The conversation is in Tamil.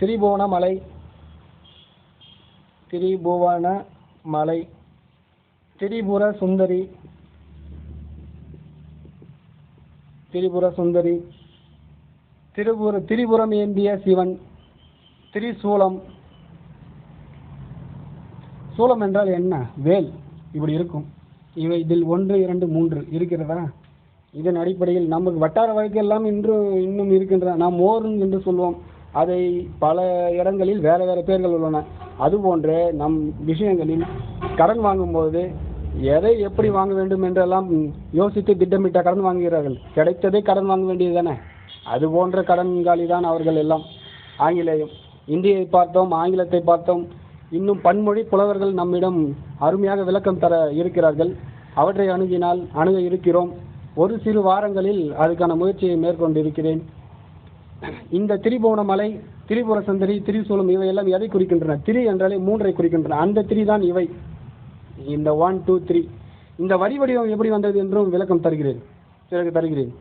திரிபுவனமலை திரிபுவன மலை திரிபுர சுந்தரி திரிபுர சுந்தரி திரிபுர திரிபுரம் ஏந்திய சிவன் திரிசூலம். சூலம் என்றால் என்ன? வேல். இப்படி இருக்கும். இவை இதில் ஒன்று இரண்டு மூன்று இருக்கிறதா? இதன் அடிப்படையில் நமக்கு வட்டார வழக்கு எல்லாம் இன்று இன்னும் இருக்கின்றன. நாம் ஓர் என்று சொல்வோம். அதை பல இடங்களில் வேறு வேறு பெயர்கள் உள்ளன. அதுபோன்று நம் விஷயங்களில் கடன் வாங்கும்போது எதை எப்படி வாங்க வேண்டும் என்றெல்லாம் யோசித்து திட்டமிட்ட கடன் வாங்குகிறார்கள். கிடைத்ததை கடன் வாங்க வேண்டியது தானே? அது போன்ற கடன்காலி தான் அவர்கள் எல்லாம். ஆங்கிலேயம் இந்தியை பார்த்தோம் ஆங்கிலத்தை பார்த்தோம். இன்னும் பன்மொழி புலவர்கள் நம்மிடம் அருமையாக விளக்கம் தர இருக்கிறார்கள். அவற்றை அணுகினால் அணுக இருக்கிறோம். ஒரு சிறு வாரங்களில் அதுக்கான முயற்சியை மேற்கொண்டு இருக்கிறேன் இந்த திரிபுவனமலை திரிபுர சுந்தரி திரிசூலம் இவையெல்லாம் எதை குறிக்கின்றன? திரி என்றாலே மூன்றை குறிக்கின்றன. அந்த திரி தான் இவை. இந்த ஒன் டூ த்ரீ இந்த வரி வடிவம் எப்படி வந்தது என்றும் விளக்கம் தருகிறேன். பிறகு தருகிறேன்.